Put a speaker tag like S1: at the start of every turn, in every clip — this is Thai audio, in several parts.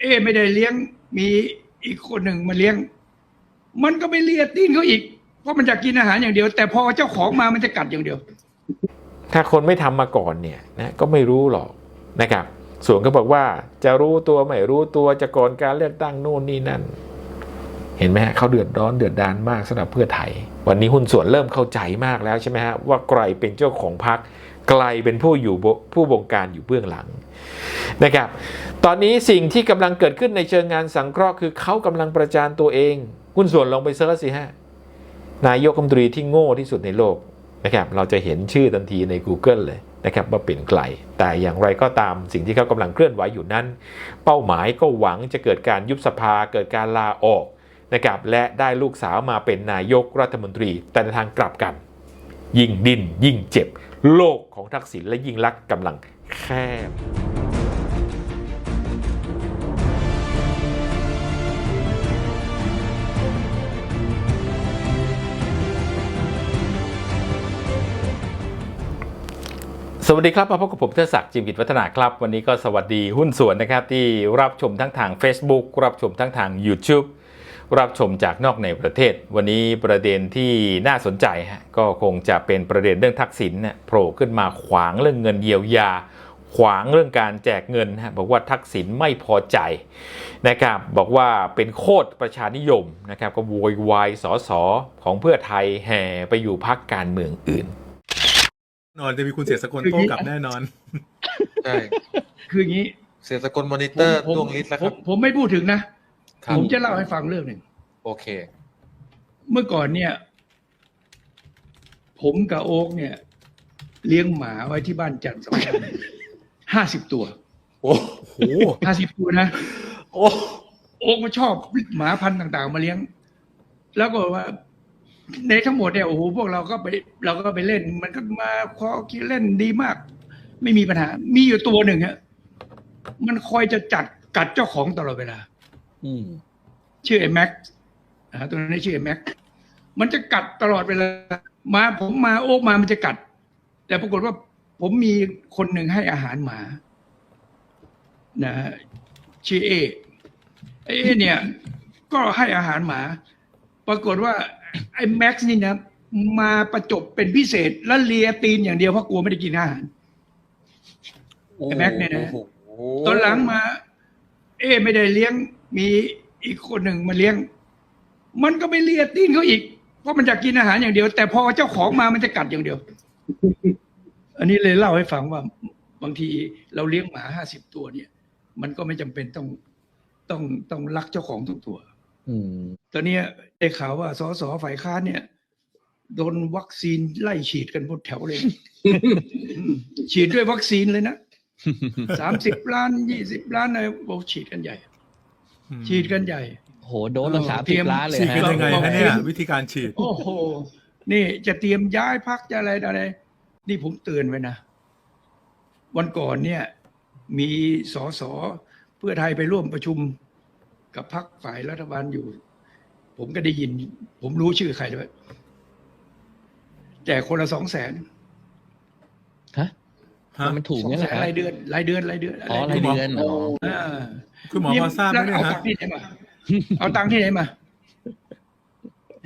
S1: เอ๊ะไม่ได้เลี้ยงมีอีกคนหนึ่งมาเลี้ยง มันก็ไม่เลียตีนเขาอีก เพราะมันจะกินอาหารอย่างเดียว แต่พอเจ้าของมามันจะกัดอย่างเดียว
S2: ถ้าคนไม่ทำมาก่อนเนี่ยนะก็ไม่รู้หรอกนะครับ ส่วนก็บอกว่าจะรู้ตัวไม่รู้ตัวจะก่อนการเลือกตั้งโน่นนี่นั่น เห็นไหมฮะเขาเดือดร้อนเดือดดานมากสำหรับเพื่อไทย วันนี้หุ้นส่วนเริ่มเข้าใจมากแล้วใช่ไหมฮะว่าใครเป็นเจ้าของพรรคใครเป็นผู้อยู่ผู้บงการอยู่เบื้องหลัง นะครับ ตอนนี้สิ่งที่กำลังเกิดขึ้นในเชิงงานสังเคราะห์คือเขากำลังประจานตัวเองหุ้นส่วนลงไปเซิร์ชสิฮะนายกรัฐมนตรีที่โง่ที่สุดในโลกนะครับ เราจะเห็นชื่อทันทีใน Google เลยนะครับว่าเป็นใครแต่อย่างไรก็ตามสิ่งที่เขากำลังเคลื่อนไหวอยู่นั้น เป้าหมายก็หวังจะเกิดการยุบสภาเกิดการลาออกนะครับและได้ลูกสาวมาเป็นนายกรัฐมนตรี แต่ในทางกลับกัน ยิ่งดิ้นยิ่งเจ็บ โลกของทักษิณและยิ่งลักษณ์กำลังแคบ สวัสดีครับมาพบกับผมเทศักดิ์จิมกิจวัฒนาครับ วันนี้ก็สวัสดีหุ้นส่วนนะครับ ที่รับชมทั้งทาง Facebook รับชมทั้งทาง YouTube รับชมจากนอกในประเทศ วันนี้ประเด็นที่น่าสนใจฮะก็คงจะเป็นประเด็นเรื่องทักษิณเนี่ยโผล่ขึ้นมาขวางเรื่องเงินเยียวยา ขวางเรื่องการแจกเงินฮะบอกว่าทักษิณไม่พอใจนะครับบอกว่าเป็นโคตรประชานิยมนะครับก็โวยวายสสของเพื่อไทยแห่ไปอยู่พักการเมืองอื่น
S3: นอนจะมีคุณเสียสกลโต้กลับแน่นอน
S4: ใช่
S1: คืออย่างนี้
S4: เสียสกลมอนิเตอร์
S1: ผม
S4: ดวงฤทธิ์แล้ว
S1: ผ
S4: ครั
S1: ม
S4: บ
S1: ผมไม่พูดถึงนะ
S4: ครับ
S1: ผมจะเล่าให้ฟังเรื่องหนึ่ง
S4: โอเค
S1: เมื่อก่อนเนี่ย ผมกับโอ๊กเนี่ย เลี้ยงหมาไว้ที่บ้านจันทร์สองห้าสิบตัว
S4: โอ้
S3: โอ้โห
S1: ห้าสิบตัวนะ
S4: โอ้
S1: โอ๊กมาชอบหมาพันธุ์ต่าง ๆ มาเลี้ยง แล้วก็ว่า ในทั้งหมดเนี่ยโอ้โหพวกเราก็ไปเราก็ไปเล่น มันก็มาคอคิดเล่นดีมาก ไม่มีปัญหา มีอยู่ตัวหนึ่งฮะมันคอยจะจัดกัดเจ้าของตลอดเวลา
S4: อืม
S1: ชื่อไอ้แม็กอ่าตัวนี้ชื่อไอ้แม็กมันจะกัดตลอดเวลามาผมมาโอ๊กมามันจะกัด แต่ปรากฏว่าผมมีคนหนึ่งให้อาหารหมา นะฮะชื่อเอไอ้เอเนี่ย ก็ให้อาหารหมา ปรากฏว่า ไอ้แม็กซ์นี่นะมาประจบเป็นพิเศษแล้วเลียตีนอย่างเดียวเพราะกลัวไม่ได้กินอาหารไอ้แม็กเนี่ยนะ
S4: โอ้โห
S1: ตอนหลังมา เอ๊ะไม่ได้เลี้ยงมีอีกคนหนึ่งมาเลี้ยง มันก็ไม่เลียตีนเขาอีก เพราะมันจะกินอาหารอย่างเดียว แต่พอเจ้าของมามันจะกัดอย่างเดียว อันนี้เลยเล่าให้ฟังว่า บางทีเราเลี้ยงหมาห้าสิบตัวเนี่ย มันก็ไม่จำเป็นต้องต้องต้องรักเจ้าของทุกตัว
S4: อืม
S1: ตอนเนี้ยได้ข่าวว่าสสฝ่ายค้านเนี่ยโดนวัคซีนไล่ฉีดกันหมดแถวเลยอืมฉีดด้วยวัคซีนเลยนะสามสิบล้านยี่สิบล้านอะไรบอกฉีดกันใหญ่ ฉีดกันใหญ่
S5: โหโดนตั้ง
S1: เออ
S5: สาม
S1: เตรี
S5: สิ
S1: ยม
S5: บล้านเลย
S3: ฉีดกัน
S5: ฮะ
S3: ยังไง
S1: บอก
S3: ฮะเนี่ย
S1: เอง
S3: วิธีการฉีด
S1: โอ้โห นี่จะเตรียมย้ายพักจะอะไรต่ออะไร นี่ผมเตือนไว้นะ วันก่อนเนี่ย มีสสเพื่อไทยไปร่วมประชุม กับพักฝ่ายรัฐบาลอยู่ ผมก็ได้ยิน ผมรู้ชื่อใครด้วยแจกคนละสองแสน
S5: ฮะ
S3: ฮะ
S5: มันถูก
S1: สอง
S5: เนี่ย
S1: แส
S5: เหรอน
S1: รายเดือนรายเดือนรายเดือน
S5: อ๋อรายเดือนอ๋อ
S1: อ่า
S3: คุณหมอพอทราบไหม
S1: แล้ว
S3: เนี่ย
S1: เอา
S3: ฮะ
S1: ตังค์ที่ไหนมาเอาตังค์ที่ไหนมา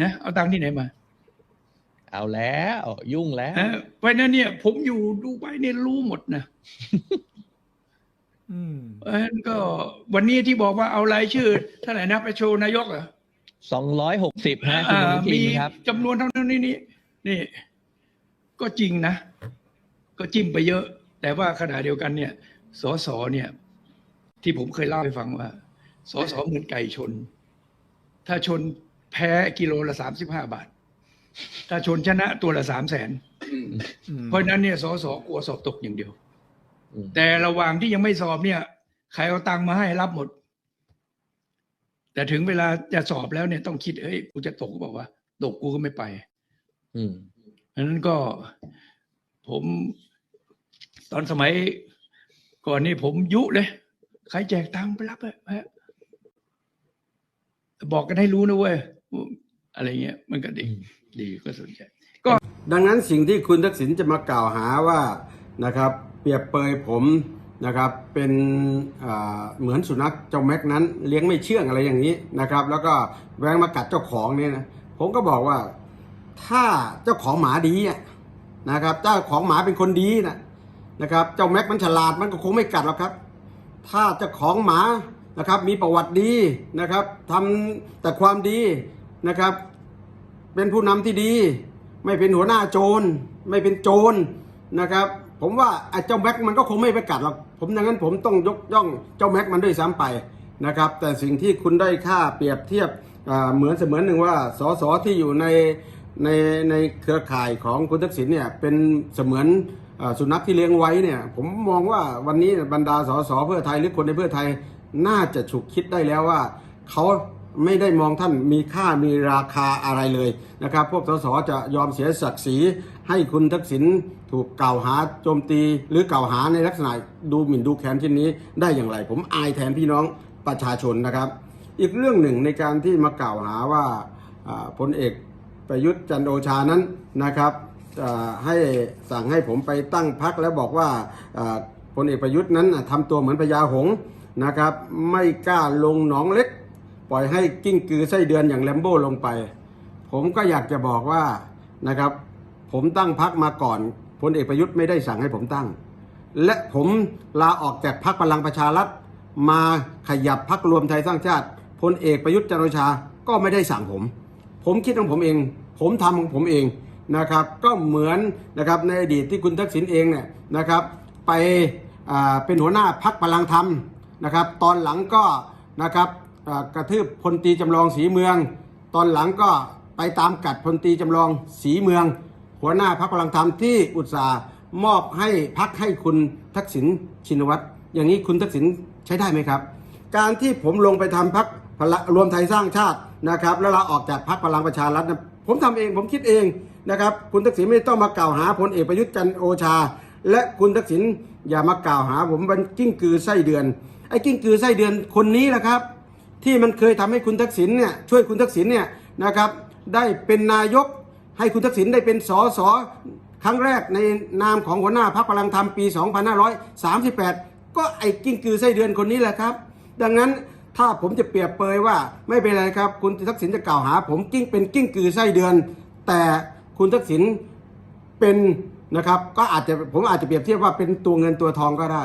S1: นะเอาตังค์ที่ไหนมา
S5: เอาแล้วยุ่งแล้ว
S1: ฮะเพราะฉะนั้นเนี่ย ผมอยู่ดูไบเนี่ยรู้หมดนะ
S3: อืม
S1: เพราะฉะนั้นก็วันนี้ที่บอกว่าเอารายชื่อเท่าไหร่นะไปโชว์นายกเหรอ
S5: สองร้อยหกสิบฮะคุณ
S1: อ่า
S5: อนุทิ
S1: มี
S5: นครับ
S1: จำนวนเท่านั้นนี่นี่นี่ ก็จริงนะ ก็จิ้มไปเยอะ แต่ว่าขณะเดียวกันเนี่ย สสเนี่ย ที่ผมเคยเล่าให้ฟังว่า สสเหมือนไก่ชน ถ้าชนแพ้กิโลละสามสิบห้าบาท ถ้าชนชนะตัวละสามแสน
S3: อืม
S1: เพราะฉะนั้นเนี่ยสสกลัวสอบตกอย่างเดียว
S5: อืม
S1: แต่ระหว่างที่ยังไม่สอบเนี่ยใครเอาตังค์มาให้รับหมด แต่ถึงเวลาจะสอบแล้วเนี่ยต้องคิดเอ้ยกูจะตกก็บอกว่า ตกกูก็ไม่ไป
S5: อืม
S1: อันนั้นก็ผมตอนสมัย ก่อนนี่ผมยุเลยใครแจกตังค์ไปรับอะฮะบอกกันให้รู้นะเว้ยอะไรเงี้ย มันก็ดี
S5: อืม
S1: ดีก็สนใจ
S6: ดังนั้นสิ่งที่คุณทักษิณจะมากล่าวหาว่านะครับ เปรียบเปยผมนะครับเป็นเหมือนสุนัขเจ้าแม็กนั้นเลี้ยงไม่เชื่องอะไรอย่างนี้นะครับ แล้วก็แวงมากัดเจ้าของเนี่ยนะผมก็บอกว่าถ้าเจ้าของหมาดีนะครับเจ้าของหมาเป็นคนดีนะนะครับเจ้าแม็กมันฉลาดมันก็คงไม่กัดหรอกครับ ถ้าเจ้าของหมานะครับมีประวัติดีนะครับทำแต่ความดีนะครับ เป็นผู้นำที่ดี ไม่เป็นหัวหน้าโจร ไม่เป็นโจรนะครับ ผมว่าไอ้เจ้าแม็กมันก็คงไม่ไปกัดหรอกผมดังนั้นผมต้องยกย่องเจ้าแม็กมันด้วยซ้ำไปนะครับ แต่สิ่งที่คุณได้ค่าเปรียบเทียบเหมือนเสมือนหนึ่งว่าสสที่อยู่ในในในเครือข่ายของคุณทักษิณเนี่ยเป็นเสมือนอสุนัขที่เลี้ยงไว้เนี่ย ผมมองว่าวันนี้บรรดาสสเพื่อไทยหรือคนในเพื่อไทยน่าจะฉุกคิดได้แล้วว่าเขาไม่ได้มองท่านมีค่ามีราคาอะไรเลยนะครับ พวกสสจะยอมเสียศักดิ์ศรี ให้คุณทักษิณถูกกล่าวหาโจมตี หรือกล่าวหาในลักษณะดูหมิ่นดูแคลนเช่นนี้ได้อย่างไร ผมอายแทนพี่น้องประชาชนนะครับ อีกเรื่องหนึ่งในการที่มากล่าวหาว่าพลเอกประยุทธ์จันโอชานั้นนะครับให้สั่งให้ผมไปตั้งพักแล้วบอกว่าพลเอกประยุทธ์นั้นน่ะทำตัวเหมือนพญาหงนะครับ ไม่กล้าลงหนองเล็ก ปล่อยให้กิ้งกือไส้เดือนอย่างแลมโบ้ลงไป ผมก็อยากจะบอกว่านะครับ ผมตั้งพักมาก่อนพลเอกประยุทธ์ไม่ได้สั่งให้ผมตั้ง และผมลาออกจากพักพลังประชารัฐมาขยับพักรวมไทยสร้างชาติพลเอกประยุทธ์จันทร์โอชาก็ไม่ได้สั่งผม ผมคิดของผมเอง ผมทำของผมเองนะครับ ก็เหมือนนะครับในอดีตที่คุณทักษิณเองเนี่ยนะครับ ไปเป็นหัวหน้าพักพลังธรรมนะครับ ตอนหลังก็นะครับกระทืบพลตีจำลองสีเมือง ตอนหลังก็ไปตามกัดพลตีจำลองสีเมือง หัวหน้าพักพลังธรรมที่อุตสาห์มอบให้พักให้คุณทักษิณชินวัตรอย่างนี้คุณทักษิณใช้ได้ไหมครับ การที่ผมลงไปทำพักรวมไทยสร้างชาตินะครับแล้วลาออกจากพักพลังประชารัฐนะผมทำเองผมคิดเองนะครับคุณทักษิณไม่ต้องมากล่าวหาพลเอกประยุทธ์จันโอชา และคุณทักษิณอย่ามากล่าวหาผมเป็นกิ้งกือไส้เดือนไอ้กิ้งกือไส้เดือนคนนี้แหละครับ ที่มันเคยทำให้คุณทักษิณเนี่ยช่วยคุณทักษิณเนี่ยนะครับได้เป็นนายก ให้คุณทักษิณได้เป็นสสครั้งแรกในนามของหัวหน้าพรรคพลังธรรมปี 2538 ก็ไอ้กิ้งกือไส้เดือนคนนี้แหละครับ ดังนั้นถ้าผมจะเปรียบเปยว่าไม่เป็นไรครับ คุณทักษิณจะกล่าวหา ผมกิ้งเป็นกิ้งกือไส้เดือน แต่คุณทักษิณเป็นนะครับ ก็อาจจะผมอาจจะเปรียบเทียบว่าเป็นตัวเงินตัวทองก็ได้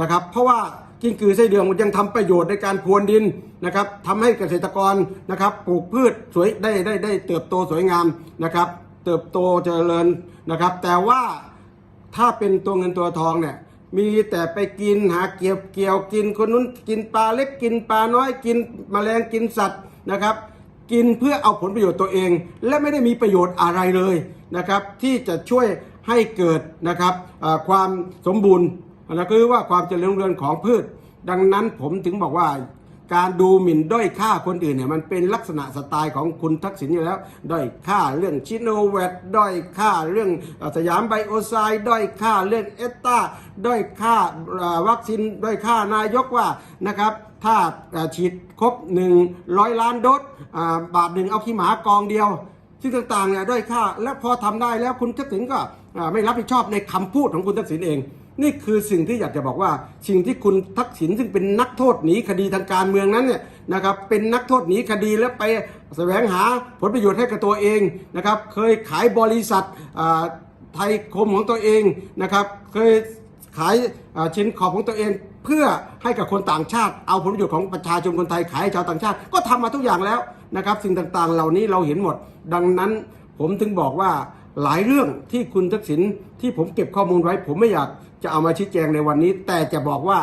S6: นะครับ เพราะว่า กิ้งกือไส้เดือนมันยังทำประโยชน์ในการพรวนดินนะครับทำให้เกษตรกรนะครับปลูกพืชสวยได้ได้ได้เติบโตสวยงามนะครับ เติบโตเจริญนะครับ แต่ว่าถ้าเป็นตัวเงินตัวทองเนี่ยมีแต่ไปกินหาเกี่ยวเกี่ยวกินคนนู้นกินปลาเล็กกินปลาน้อยกินแมลงกินสัตว์นะครับ กินเพื่อเอาผลประโยชน์ตัวเอง และไม่ได้มีประโยชน์อะไรเลยนะครับ ที่จะช่วยให้เกิดนะครับความสมบูรณ์ นะคือว่าความเจริญรุ่งเรืองของพืช ดังนั้นผมถึงบอกว่า การดูหมิ่นด้อยค่าคนอื่นเนี่ยมันเป็นลักษณะสไตล์ของคุณทักษิณอยู่แล้ว ด้อยค่าเรื่องชิโนแวตด้อยค่าเรื่องสยามไบโอไซด์ด้อยค่าเรื่องเอสตาด้อยค่าวัคซีนด้อยค่านายกว่านะครับถ้าฉีดครบ 100 ล้านโดสบาทหนึ่งเอาขี้หมากองเดียว ซึ่งต่างๆเนี่ยด้อยค่า และพอทำได้แล้วคุณทักษิณก็ไม่รับผิดชอบในคำพูดของคุณทักษิณเอง นี่คือสิ่งที่อยากจะบอกว่า สิ่งที่คุณทักษิณซึ่งเป็นนักโทษหนีคดีทางการเมืองนั้นเนี่ยนะครับเป็นนักโทษหนีคดีแล้วไปแสวงหาผลประโยชน์ให้กับตัวเองนะครับเคยขายบริษัทไทยคมของตัวเองนะครับเคยขายชิ้นขอบของตัวเองเพื่อให้กับคนต่างชาติเอาผลประโยชน์ของประชาชนคนไทยขายให้ชาวต่างชาติก็ทำมาทุกอย่างแล้วนะครับสิ่งต่างๆ เหล่านี้เราเห็นหมด ดังนั้นผมถึงบอกว่าหลายเรื่องที่คุณทักษิณที่ผมเก็บข้อมูลไว้ ผมไม่อยาก จะเอามาชี้แจงในวันนี้ แต่จะบอกว่า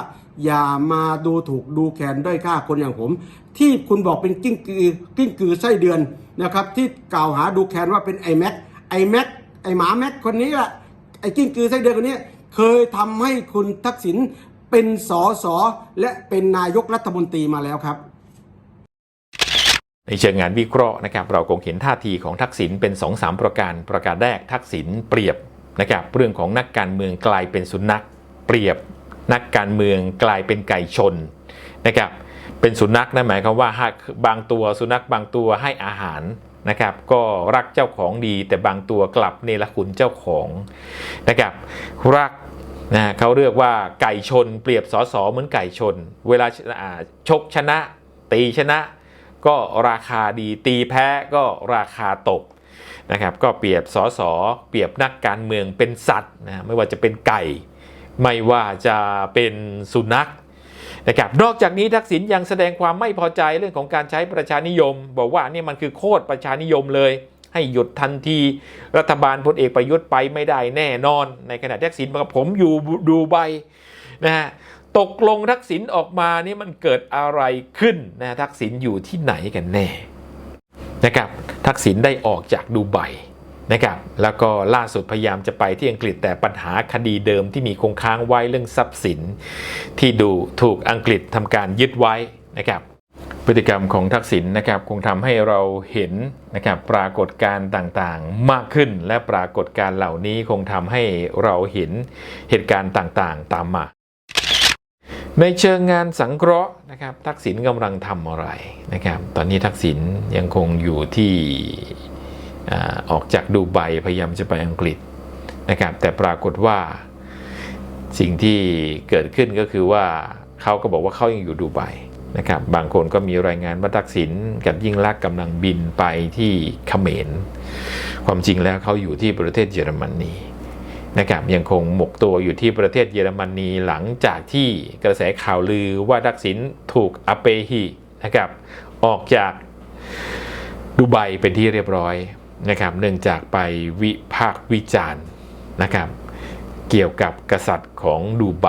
S6: อย่ามาดูถูกดูแคลนด้อยค่าคนอย่างผม ที่คุณบอกเป็นกิ้งกือกิ้งกือไส้เดือนนะครับ ที่กล่าวหาดูแคลนว่าเป็นไอแม็กไอแม็กไอหมาแม็กคนนี้แหละไอกิ้งกือไส้เดือนคนนี้ เคยทำให้คุณทักษิณเป็นสอสอและเป็นนายกรัฐมนตรีมาแล้วครับ
S2: ในเชิงงานวิเคราะห์นะครับเราคงเห็นท่าทีของทักษิณเป็น2-3สามประการประการแรกทักษิณเปรียบ นะครับเรื่องของนักการเมืองกลายเป็นสุนัข เปรียบนักการเมืองกลายเป็นไก่ชนนะครับเป็นสุนัขนั่นหมายความว่าหากบางตัวสุนัขบางตัวให้อาหารนะครับก็รักเจ้าของดีแต่บางตัวกลับเนรคุณเจ้าของนะครับรักนะเขาเรียกว่าไก่ชน เปรียบสอสอเหมือนไก่ชน เวลาชกชนะ ตีชนะ ก็ราคาดีตีแพ้ก็ราคาตก นะครับก็เปรียบสอสอเปรียบนักการเมืองเป็นสัตว์นะไม่ว่าจะเป็นไก่ ไม่ว่าจะเป็นสุนัขนะครับนอกจากนี้ทักษิณยังแสดงความไม่พอใจเรื่องของการใช้ประชานิยม บอกว่านี่มันคือโคตรประชานิยมเลย ให้หยุดทันทีรัฐบาลพลเอกประยุทธ์ไปไม่ได้แน่นอน ในขณะทักษิณบอกผมอยู่ดูไบนะฮะตกลงทักษิณออกมานี่มันเกิดอะไรขึ้นนะทักษิณอยู่ที่ไหนกันแน่นะครับ ทักษิณได้ออกจากดูไบนะครับแล้วก็ล่าสุดพยายามจะไปที่อังกฤษแต่ปัญหาคดีเดิมที่มีคงค้างไว้เรื่องทรัพย์สิน ที่ดูถูกอังกฤษทำการยึดไว้นะครับพฤติกรรมของทักษิณนะครับคงทำให้เราเห็นนะครับปรากฏการณ์ต่างๆ มากขึ้นและปรากฏการณ์เหล่านี้คงทำให้เราเห็นเหตุการณ์ต่างๆ ตามมา ในเชิงงานสังเคราะห์นะครับ ทักษิณกำลังทำอะไรนะครับ ตอนนี้ทักษิณยังคงอยู่ที่อออกจากดูไบพยายามจะไปอังกฤษนะครับ แต่ปรากฏว่าสิ่งที่เกิดขึ้นก็คือว่าเขาก็บอกว่าเขายังอยู่ดูไบนะครับ บางคนก็มีรายงานว่าทักษิณกับยิ่งลักษณ์กำลังบินไปที่เขมร ความจริงแล้วเขาอยู่ที่ประเทศเยอรมนี นะครับยังคงหมกตัวอยู่ที่ประเทศเยอรมนีหลังจากที่กระแสข่าวลือว่าทักษิณถูกอเปหินะครับออกจากดูไบเป็นที่เรียบร้อยนะครับเนื่องจากไปวิพากษ์วิจารณ์นะครับเกี่ยวกับกษัตริย์ของดูไบ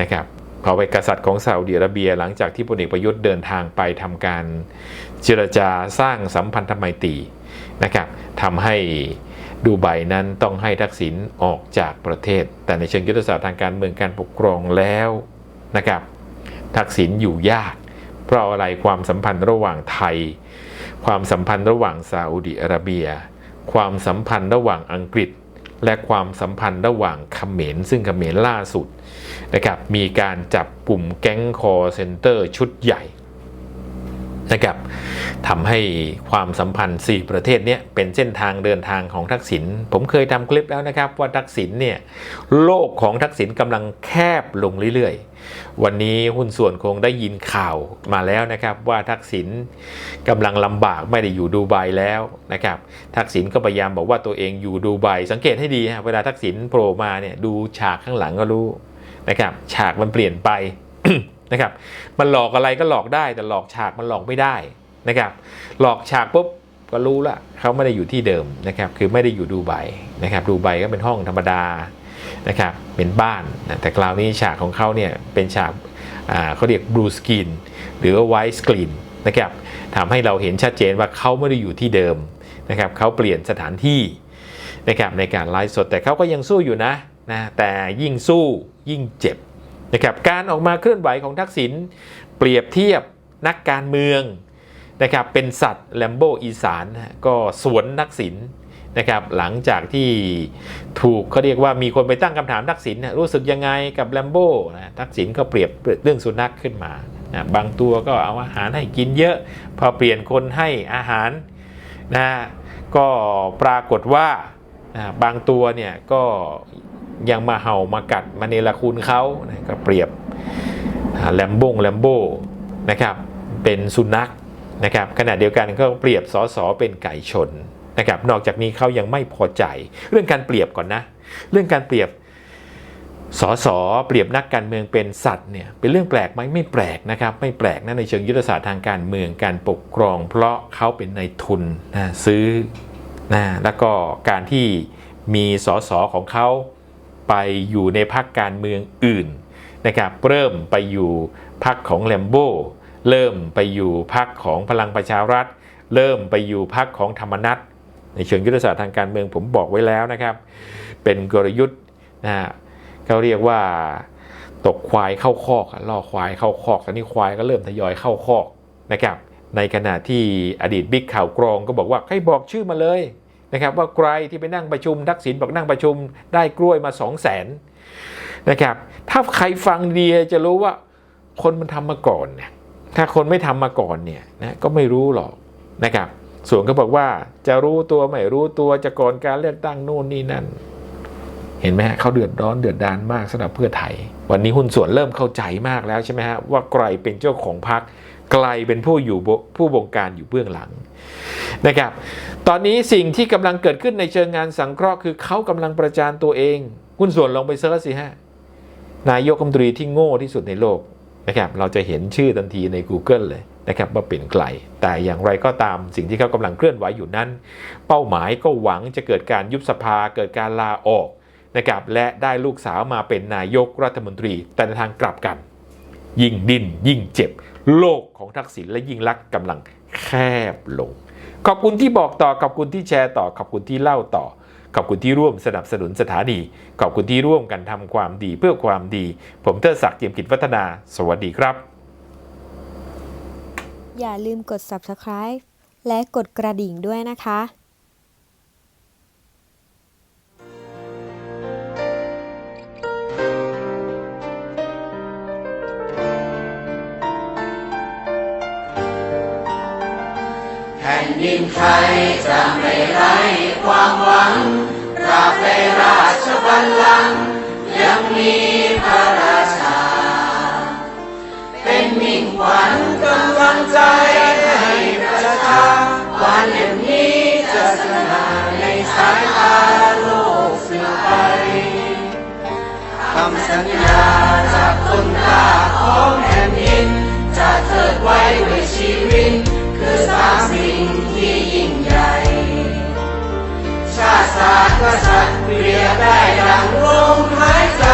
S2: นะครับเขาไปกษัตริย์ของซาอุดิอาระเบีย หลังจากที่พลเอกประยุทธ์เดินทางไปทำการเจรจาสร้างสัมพันธไมตรีนะครับทำให้ ดูไบนั้นต้องให้ทักษิณออกจากประเทศ แต่ในเชิงยุทธศาสตร์ทางการเมืองการปกครองแล้วนะครับ ทักษิณอยู่ยาก เพราะอะไรความสัมพันธ์ระหว่างไทย ความสัมพันธ์ระหว่างซาอุดิอาระเบีย ความสัมพันธ์ระหว่างอังกฤษ และความสัมพันธ์ระหว่างเขมรซึ่งเขมรล่าสุดนะครับมีการจับกลุ่มแก๊งคอเซนเตอร์ชุดใหญ่ นะครับทำให้ความสัมพันธ์ 4 ประเทศเนี้ยเป็นเส้นทางเดินทางของทักษิณผมเคยทำคลิปแล้วนะครับว่าทักษิณเนี่ยโลกของทักษิณกำลังแคบลงเรื่อยๆ วันนี้หุ้นส่วนคงได้ยินข่าวมาแล้วนะครับว่าทักษิณกำลังลำบากไม่ได้อยู่ดูไบแล้วนะครับทักษิณก็พยายามบอกว่าตัวเองอยู่ดูไบสังเกตให้ดีฮะเวลาทักษิณโผล่มาเนี่ยดูฉากข้างหลังก็รู้นะครับฉากมันเปลี่ยนไป นะครับ มันหลอกอะไรก็หลอกได้ แต่หลอกฉากมันหลอกไม่ได้นะครับ หลอกฉากปุ๊บก็รู้ละเขาไม่ได้อยู่ที่เดิมนะครับ คือไม่ได้อยู่ดูไบนะครับ ดูไบก็เป็นห้องธรรมดานะครับ เป็นบ้านนะแต่คราวนี้ฉากของเขาเนี่ยเป็นฉากเขาเรียกบลูสกรีนหรือว่าไวท์สกรีนนะครับทำให้เราเห็นชัดเจนว่าเขาไม่ได้อยู่ที่เดิมนะครับเขาเปลี่ยนสถานที่นะครับในการไลฟ์สดแต่เขาก็ยังสู้อยู่นะนะแต่ยิ่งสู้ยิ่งเจ็บ นะครับการออกมาเคลื่อนไหวของทักษิณเปรียบเทียบนักการเมืองนะครับเป็นสัตว์แลมโบอีสานก็สวนทักษิณนะครับหลังจากที่ถูกเขาเรียกว่ามีคนไปตั้งคำถามทักษิณรู้สึกยังไงกับแลมโบนะทักษิณก็เปรียบเรื่องสุนัขขึ้นมานะบางตัวก็เอาอาหารให้กินเยอะ พอเปลี่ยนคนให้อาหารนะก็ปรากฏว่านะบางตัวเนี่ยก็ ยังมาเห่ามากัดมาเนรคุณเขาก็เปรียบแลมบงแลมโบนะครับเป็นสุนัขนะครับขณะเดียวกันก็เปรียบสอสอเป็นไก่ชนนะครับนอกจากนี้เขายังไม่พอใจ เรื่องการเปรียบก่อนนะ เรื่องการเปรียบสอสอเปรียบนักการเมืองเป็นสัตว์เนี่ยเป็นเรื่องแปลกไหมไม่แปลกนะครับไม่แปลกนะในเชิงยุทธศาสตร์ทางการเมืองการปกครอง เพราะเขาเป็นนายทุนนะซื้อนะแล้วก็การที่มีสอสอของเขา ไปอยู่ในพรรคการเมืองอื่นนะครับเริ่มไปอยู่พรรคของแลมโบเริ่มไปอยู่พรรคของพลังประชารัฐ เริ่มไปอยู่พรรคของธรรมนัตในเชิงยุทธศาสตร์ทางการเมืองผมบอกไว้แล้วนะครับ เป็นกลยุทธ์นะฮะเขาเรียกว่าตกควายเข้าคอกล่อควายเข้าคอกตอนนี้ควายก็เริ่มทยอยเข้าคอกนะครับในขณะที่อดีตบิ๊กข่าวกรองก็บอกว่าให้บอกชื่อมาเลย นะครับว่าใครที่ไปนั่งประชุมทักษิณบอกนั่งประชุมได้กล้วยมา 2 0 0แสนนะครับถ้าใครฟังดีจะรู้ว่าคนมันทำมาก่อนเนี่ยถ้าคนไม่ทำมาก่อนเนี่ยนะก็ไม่รู้หรอกนะครับส่วนก็บอกว่าจะรู้ตัวไม่รู้ตัวจะก่อนการเลือกตั้งโน่นนี่นั่น เห็นไหมฮะเขาเดือดร้อนเดือดดานมากสำหรับเพื่อไทย วันนี้หุ้นส่วนเริ่มเข้าใจมากแล้วใช่ไหมฮะว่าใครเป็นเจ้าของพรรค ใครเป็นผู้อยู่ผู้บงการอยู่เบื้องหลังนะครับ ตอนนี้สิ่งที่กำลังเกิดขึ้นในเชิงงานสังเคราะห์คือเขากำลังประจานตัวเองหุ้นส่วนลงไปเซิร์ชสิฮะนายกรัฐมนตรีที่โง่ที่สุดในโลกนะครับเราจะเห็นชื่อทันทีใน Google เลยนะครับว่าเป็นใครแต่อย่างไรก็ตามสิ่งที่เขากำลังเคลื่อนไหวอยู่นั้น เป้าหมายก็หวังจะเกิดการยุบสภาเกิดการลาออกนะครับและได้ลูกสาวมาเป็นนายกรัฐมนตรี แต่ในทางกลับกัน ยิ่งดิ้นยิ่งเจ็บ โลกของทักษิณและยิ่งลักษณ์กำลังแคบลง ขอบคุณที่บอกต่อ ขอบคุณที่แชร์ต่อ ขอบคุณที่เล่าต่อ ขอบคุณที่ร่วมสนับสนุนสถานี ขอบคุณที่ร่วมกันทำความดีเพื่อความดี ผมเทิดศักดิ์เจียมกิจวัฒนา สวัสดีครับ
S7: อย่าลืมกด subscribe และกดกระดิ่งด้วยนะคะ
S8: แผ่นดินไทยจะไม่ไร้ความหวังตราบใดราชบัลลังก์ยังมีพระราชา เป็นมิ่งขวัญกำลังใจให้ประชาวันเล่มนี้จะสง่าในสายตาโลกสืบไปคำสัญญาจากคนกล้าของแผ่นดินจะเทิดไว้ด้วยชีวิตากกษัตริย์เปรียบได้ดังลมหายใจ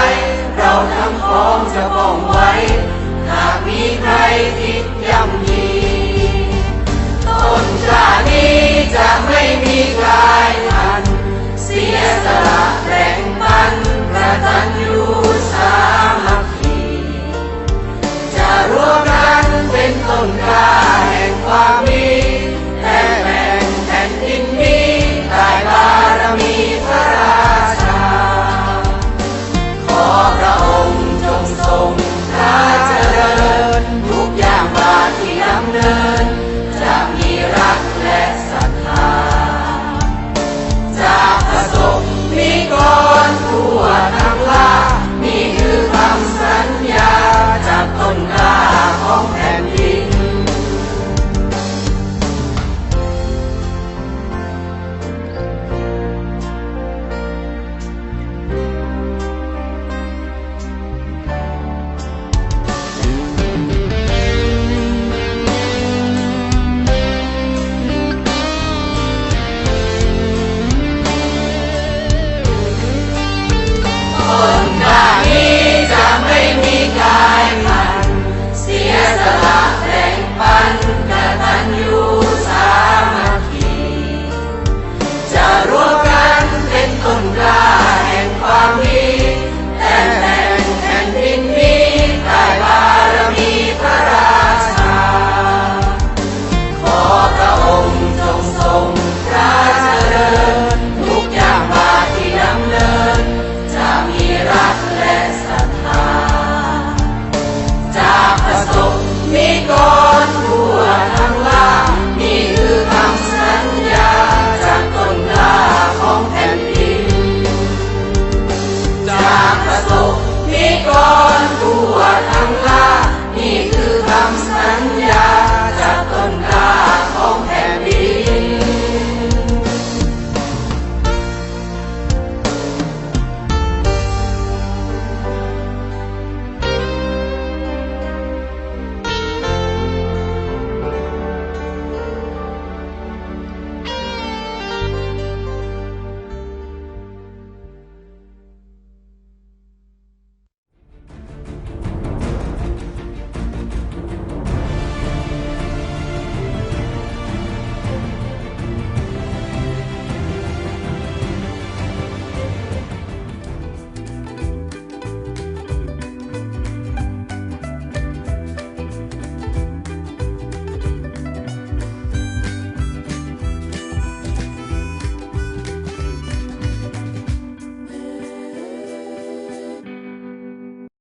S8: เราทั้งพ้องจะป้องไว้ หากมีใครคิดย่ำยีต้นกล้านี้จะไม่มีกายพัน เสียสละแบ่งปันประตันยูสามัคคีจะรวมกันเป็นต้นกาแห่งความดี